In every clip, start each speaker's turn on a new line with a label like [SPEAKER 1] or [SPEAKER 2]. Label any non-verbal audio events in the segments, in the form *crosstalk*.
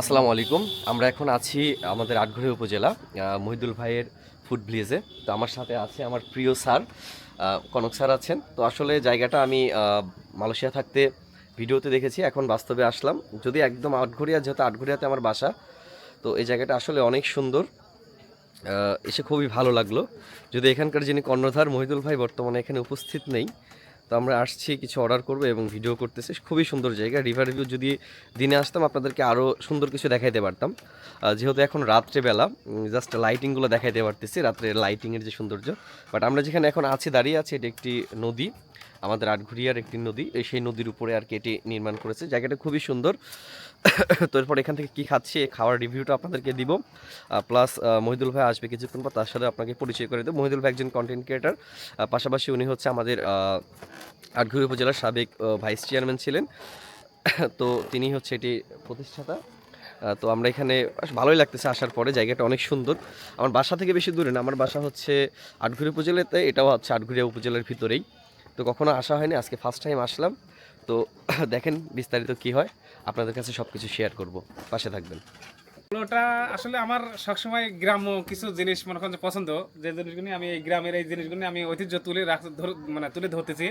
[SPEAKER 1] আসসালামু আলাইকুম। আমরা এখন আছি আমাদের আটঘরে উপজেলা মহিদুল ভাইয়ের ফুড ভিলেজে তো আমার সাথে আছে আমার প্রিয় স্যার কনক স্যার আছেন। তো আসলে জায়গাটা আমি মালয়েশিয়া থাকতে ভিডিওতে দেখেছি, এখন বাস্তবে আসলাম। যদি একদম আটঘরিয়া, যেহেতু আটঘরিয়াতে আমার বাসা, তো এই জায়গাটা আসলে অনেক সুন্দর। এসে খুবই ভালো লাগল। যদি এখানকার যিনি কর্ণধার মহিদুল ভাই বর্তমানে এখানে উপস্থিত নেই তো আমরা আসছি, কিছু অর্ডার করব এবং ভিডিও করতেছি। খুবই সুন্দর জায়গা। রিভার ভিউ যদি দিনে আসতাম, আপনাদেরকে আরও সুন্দর কিছু দেখাইতে পারতাম। যেহেতু এখন রাত্রেবেলা জাস্ট লাইটিংগুলো দেখাইতে পারতেছি, রাত্রে লাইটিংয়ের যে সৌন্দর্য। বাট আমরা যেখানে এখন আছি, দাঁড়িয়ে আছি, এটি একটি নদী। আমাদের আটঘুরিয়ার একটি নদী। সেই নদীর উপরে আর কি এটি নির্মাণ করেছে। জায়গাটা খুবই সুন্দর। *coughs* তো এরপর এখান থেকে কী খাচ্ছি খাওয়ার রিভিউটা আপনাদেরকে দিব। প্লাস মহিদুল ভাই আসবে কিছুক্ষণ পর, তার সাথে আপনাকে পরিচয় করে দেবো। মহিদুল ভাই একজন কন্টেন্ট ক্রিয়েটার পাশাপাশি উনি হচ্ছে আমাদের আটঘরি উপজেলার সাবেক ভাইস চেয়ারম্যান ছিলেন। *coughs* তো তিনি হচ্ছে এটি প্রতিষ্ঠাতা। তো আমরা এখানে ভালোই লাগতেছে আসার পরে। জায়গাটা অনেক সুন্দর। আমার বাসা থেকে বেশি দূরে না, আমার বাসা হচ্ছে আটঘরি উপজেলাতে। এটাও হচ্ছে আটঘুরিয়া উপজেলার ভিতরেই। তো কখনো আসা হয়নি আজকে ফার্স্ট টাইম আসলাম। তো *coughs* দেখেন বিস্তারিত কি হয় আপনাদের কাছে সব কিছু শেয়ার করব। পাশে থাকবেন।
[SPEAKER 2] ওটা আসলে আমার সবসময় গ্রাম্য কিছু জিনিস মনে করেন পছন্দ যে জিনিসগুলি আমি এই গ্রামের এই জিনিসগুলি আমি ঐতিহ্য তুলে রাখ মানে তুলে ধরতেছি।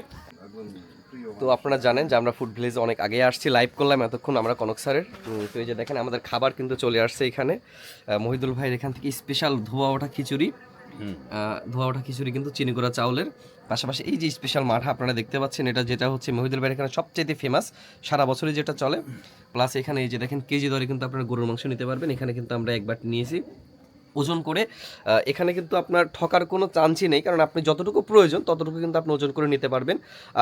[SPEAKER 1] তো আপনারা জানেন যে আমরা ফুড ভিলেজে অনেক আগে আসছি লাইভ করলাম এতক্ষণ আমরা কনক স্যারের। তো এই যে দেখেন আমাদের খাবার কিন্তু চলে আসছে এখানে। মহিদুল ভাইয়ের এখান থেকে স্পেশাল ধোয়া ওঠা খিচুড়ি। ধোয়া ওঠা খিচুড়ি কিন্তু চিনিগুড়া চাউলের। পাশাপাশি এই যে স্পেশাল মাঠা আপনারা দেখতে পাচ্ছেন, এটা যেটা হচ্ছে মহিদুল ভাইয়ের এখানে সবচেয়ে ফেমাস সারা বছরই যেটা চলে। প্লাস এখানে এই যে দেখেন কেজি দরে কিন্তু আপনারা গরুর মাংস নিতে পারবেন, এখানে কিন্তু আমরা একবার নিয়েছি। ওজন করে এখানে কিন্তু আপনার ঠকার কোনো চান্সই নেই, কারণ আপনি যতটুকু প্রয়োজন ততটুকু কিন্তু আপনি ওজন করে নিতে পারবেন।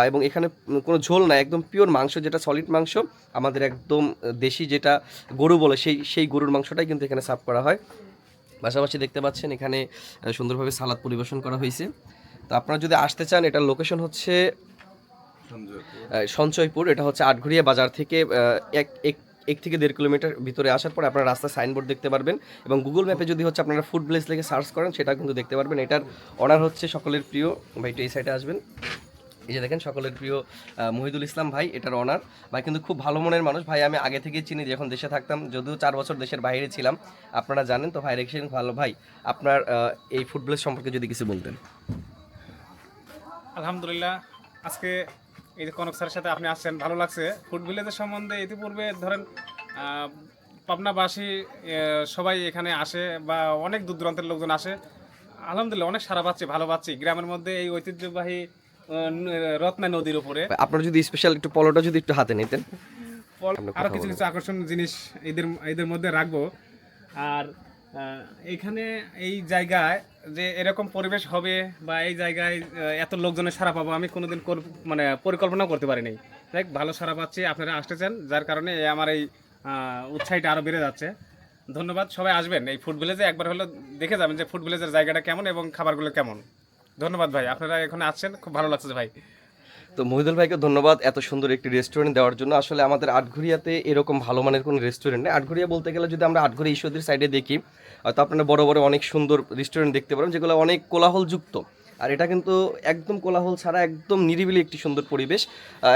[SPEAKER 1] এবং এখানে কোনো ঝোল না, একদম পিওর মাংস, যেটা সলিড মাংস, আমাদের একদম দেশি যেটা গরু বলে, সেই সেই গরুর মাংসটাই কিন্তু এখানে সার্ভ করা হয়। পাশাপাশি দেখতে পাচ্ছেন এখানে সুন্দরভাবে সালাদ পরিবেশন করা হয়েছে। তো আপনারা যদি আসতে চান এটার লোকেশন হচ্ছে সঞ্চয়পুর এটা হচ্ছে আটঘরিয়া বাজার থেকে এক এক এক থেকে দেড় কিলোমিটার ভিতরে আসার পর আপনারা রাস্তায় সাইনবোর্ড দেখতে পারবেন। এবং গুগল ম্যাপে যদি হচ্ছে আপনারা ফুড প্লেস লিখে সার্চ করেন সেটা কিন্তু দেখতে পারবেন। এটার অর্ডার হচ্ছে সকলের প্রিয়। ভাই একটু এই সাইডে আসবেন। এই যে দেখেন সকলের প্রিয় মহিদুল ইসলাম ভাই, এটার অনার ভাই কিন্তু খুব ভালো মনের মানুষ। ভাই, আমি আগে থেকেই চিনি, যখন দেশে থাকতাম, যদিও চার বছর দেশের বাইরে ছিলাম, আপনারা জানেন তো ভাই রেখেছেন ভালো। ভাই, আপনার এই ফুটবলের সম্পর্কে যদি কিছু বলতেন।
[SPEAKER 2] আলহামদুলিল্লাহ, আজকে এই যে কনক স্যারের সাথে আপনি আসছেন, ভালো লাগছে। ফুড ভিলেজের সম্বন্ধে ইতিপূর্বে ধরেন পাবনাবাসী সবাই এখানে আসে বা অনেক দূর দূরান্তের লোকজন আসে। আলহামদুলিল্লাহ, অনেক সারা পাচ্ছি, ভালো পাচ্ছি। গ্রামের মধ্যে এই ঐতিহ্যবাহী রত্না নদীর উপরে।
[SPEAKER 1] আপনারা যদি স্পেশাল একটু পলোটা যদি একটু হাতে নিতেন। আরও
[SPEAKER 2] কিছু কিছু আকর্ষণ জিনিস এদের এদের মধ্যে রাখব। আর এখানে এই জায়গায় যে এরকম পরিবেশ হবে বা এই জায়গায় এত লোকজনের সারা পাবো আমি কোনোদিন মানে পরিকল্পনা করতে পারিনি। দেখ ভালো সারা পাচ্ছি আপনারা আসতেছেন যার কারণে আমার এই উৎসাহটা আরও বেড়ে যাচ্ছে। ধন্যবাদ সবাই আসবেন। এই ফুড ভিলেজে একবার হলো দেখে যাবেন যে ফুড ভিলেজের জায়গাটা কেমন এবং খাবারগুলো কেমন। ধন্যবাদ ভাই, আপনারা এখানে আছেন, খুব ভালো লাগছে ভাই।
[SPEAKER 1] তো মহিদুল ভাইকে ধন্যবাদ এত সুন্দর একটি রেস্টুরেন্ট দেওয়ার জন্য। আসলে আমাদের আটঘরিয়াতে এরকম ভালো মানের কোনো রেস্টুরেন্ট নেই। আটঘরিয়া বলতে গেলে যদি আমরা আটঘরিয়া ঈশ্বরদের সাইডে দেখি, হয়তো আপনারা বড় বড় অনেক সুন্দর রেস্টুরেন্ট দেখতে পারেন, যেগুলো অনেক কোলাহলযুক্ত। আর এটা কিন্তু একদম কোলাহল ছাড়া একদম নিরিবিলি একটি সুন্দর পরিবেশ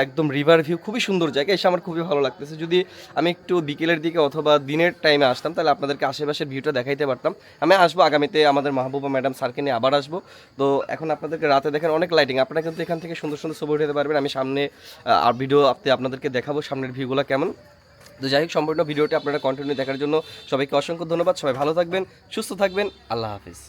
[SPEAKER 1] একদম রিভার ভিউ খুবই সুন্দর জায়গা, এসে আমার খুবই ভালো লাগতেছে। যদি আমি একটু বিকেলের দিকে অথবা দিনের টাইমে আসতাম, তাহলে আপনাদেরকে আশেপাশের ভিউটা দেখাইতে পারতাম। আমি আসব আগামীতে আমাদের মাহবুবা ম্যাডাম স্যারকে নিয়ে আবার আসব। তো এখন আপনাদেরকে রাতে দেখেন অনেক লাইটিং আপনারা কিন্তু এখান থেকে সুন্দর সুন্দর ছবি উঠাতে পারবেন। আমি সামনে আর ভিডিও আপনি আপনাদেরকে দেখাবো সামনের ভিউগুলো কেমন। তো যাই হোক, সম্পূর্ণ ভিডিওটি আপনারা কন্টিনিউ দেখার জন্য সবাইকে অসংখ্য ধন্যবাদ। সবাই ভালো থাকবেন, সুস্থ থাকবেন। আল্লাহ হাফিজ।